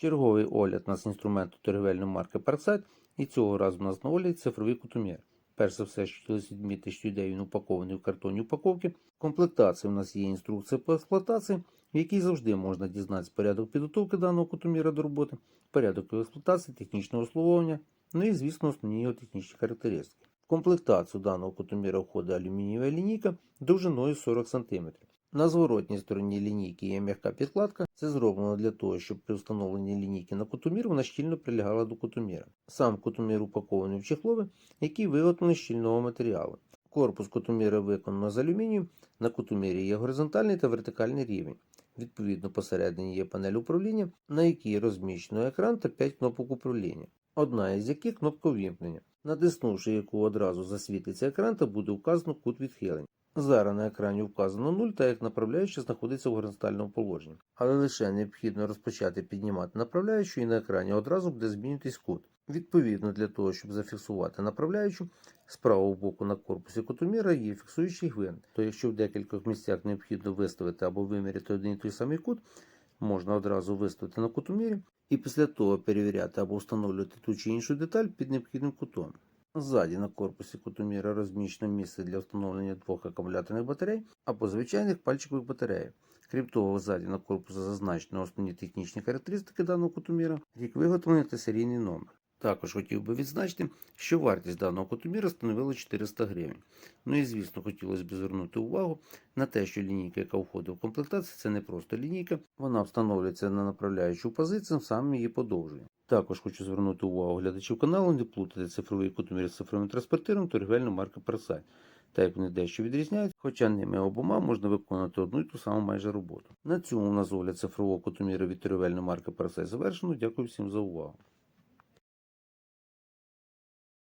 Черговий огляд у нас інструменту торгівельної марки Parkside і цього разу у нас на огляді цифровий кутомір. Перш за все, що хотілося відмітити, що йде він упакований в картонні упаковки. В комплектації у нас є інструкція по експлуатації, в якій завжди можна дізнатися порядок підготовки даного кутоміра до роботи, порядок експлуатації, технічного обслуговування, ну і, звісно, основні його технічні характеристики. В комплектацію даного кутоміра входить алюмінієва лінійка довжиною 40 см. На зворотній стороні лінійки є м'яка підкладка. Це зроблено для того, щоб при встановленні лінійки на кутомір вона щільно прилягала до кутоміра. Сам кутомір упакований в чехлове, який виготовлений з щільного матеріалу. Корпус кутоміра виконано з алюмінію. На кутомірі є горизонтальний та вертикальний рівень. Відповідно, посередині є панель управління, на якій розміщено екран та 5 кнопок управління, одна із яких кнопка ввімкнення, натиснувши яку одразу засвітиться екран та буде вказано кут відхилень. Зараз на екрані вказано 0, та як направляюча знаходиться в горизонтальному положенні. Але лише необхідно розпочати піднімати направляючу і на екрані одразу буде змінюватись кут. Відповідно, для того, щоб зафіксувати направляючу, з правого боку на корпусі кутоміра є фіксуючий гвинт. То якщо в декількох місцях необхідно виставити або виміряти один і той самий кут, можна одразу виставити на кутомірі і після того перевіряти або встановлювати ту чи іншу деталь під необхідним кутом. Ззаді на корпусі кутоміра розміщено місце для встановлення двох акумуляторних батарей або звичайних пальчикових батарей. Крім того, ззаді на корпусі зазначено основні технічні характеристики даного кутоміра, рік виготовлення та серійний номер. Також хотів би відзначити, що вартість даного кутоміра становила 400 гривень. Ну і звісно, хотілося б звернути увагу на те, що лінійка, яка входить в комплектацію, це не просто лінійка, вона встановлюється на направляючу позицію, сам її подовжує. Також хочу звернути увагу глядачів каналу, не плутати цифровий кутомір з цифровим транспортиром торгівельну марки Парасай. Та як вони дещо відрізняють, хоча ними обома можна виконати одну і ту саму майже роботу. На цьому у нас огляд цифрового кутоміра від торгівельної марки Парасай завершено. Дякую всім за увагу.